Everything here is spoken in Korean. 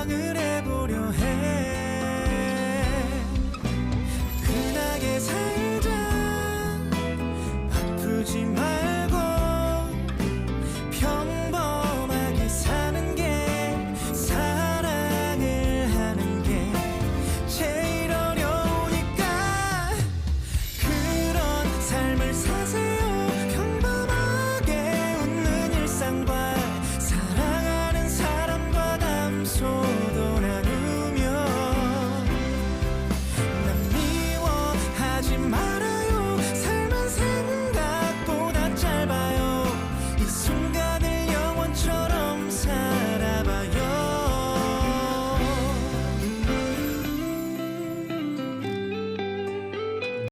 사랑을 sweet.